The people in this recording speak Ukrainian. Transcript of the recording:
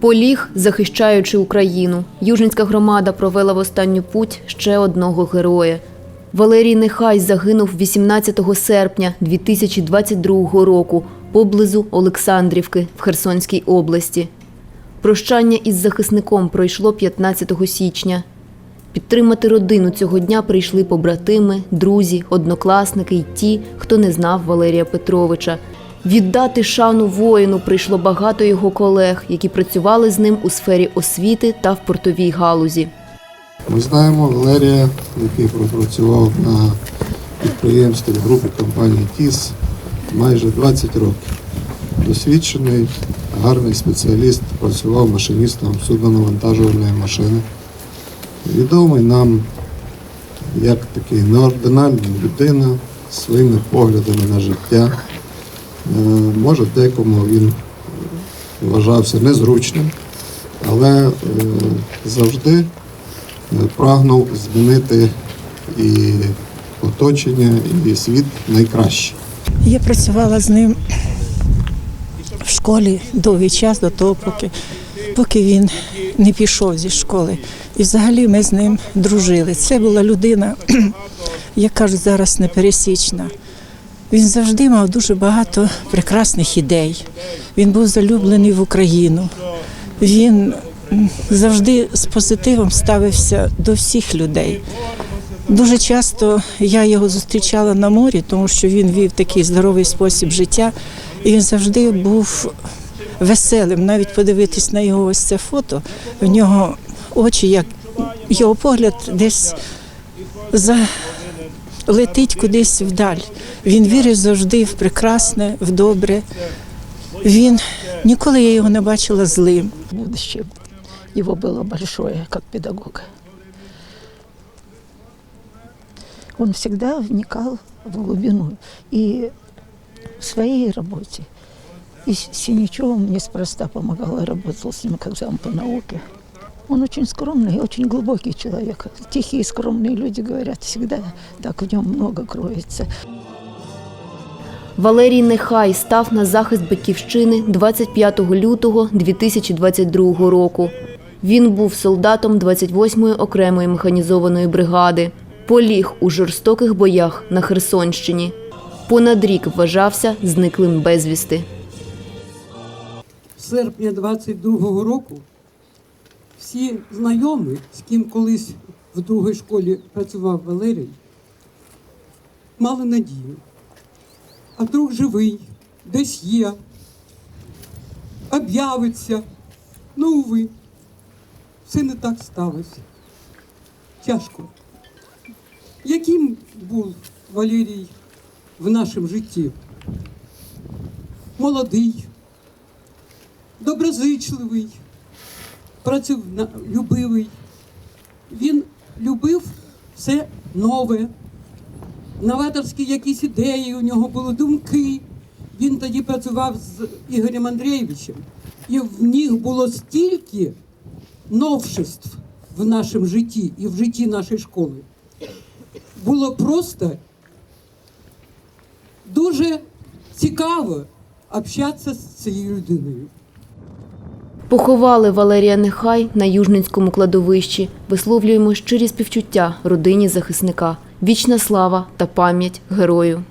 Поліг, захищаючи Україну. Южницька громада провела в останню путь ще одного героя. Валерій Нехай загинув 18 серпня 2022 року поблизу Олександрівки в Херсонській області. Прощання із захисником пройшло 15 січня. Підтримати родину цього дня прийшли побратими, друзі, однокласники й ті, хто не знав Валерія Петровича. Віддати шану воїну прийшло багато його колег, які працювали з ним у сфері освіти та в портовій галузі. Ми знаємо Валерія, який пропрацював на підприємстві групи компанії ТІС майже 20 років. Досвідчений, гарний спеціаліст, працював машиністом судно-навантажувальної машини. Відомий нам як такий неординальна людина своїми поглядами на життя. Е, Може, декому він вважався незручним, але е, завжди е, прагнув змінити і оточення, і світ найкраще. Я працювала з ним в школі довгий час до того, поки, поки він не пішов зі школи. І взагалі ми з ним дружили. Це була людина, як кажуть, зараз непересічна. Він завжди мав дуже багато прекрасних ідей. Він був залюблений в Україну. Він завжди з позитивом ставився до всіх людей. Дуже часто я його зустрічала на морі, тому що він вів такий здоровий спосіб життя, і він завжди був веселим. Навіть подивитись на його ось це фото, в нього очі, як його погляд десь за летить кудись вдаль. Він вірив завжди в прекрасне, в добре. Він ніколи я його не бачила злим. будущее его было большое как педагога. Он всегда вникал в глубину и в своей работе. И с Синячевым неспроста помогал, я работал с ним как зам по науке. Он очень скромный очень глубокий человек. Тихие, скромные люди говорят, всегда так в нем много кроется. Валерій Нехай став на захист батьківщини 25 лютого 2022 року. Він був солдатом 28-ї окремої механізованої бригади. Поліг у жорстоких боях на Херсонщині. Понад рік вважався зниклим безвісти. серпня 22-го року всі знайомі, з ким колись в другій школі працював Валерій, мали надію. А вдруг живий, десь є, об'явиться. Ну, уви, все не так сталося. Тяжко. Яким був Валерій в нашому житті? Молодий, доброзичливий, працювлюбивий. Він любив все нове, новаторські якісь ідеї, у нього були думки. Він тоді працював з Ігорем Андрійовичем, і в них було стільки новшеств в нашому житті і в житті нашої школи. Було просто дуже цікаво общатися з цією людиною. Поховали Валерія Нехай на Южницькому кладовищі. Висловлюємо щирі співчуття родині захисника. Вічна слава та пам'ять герою.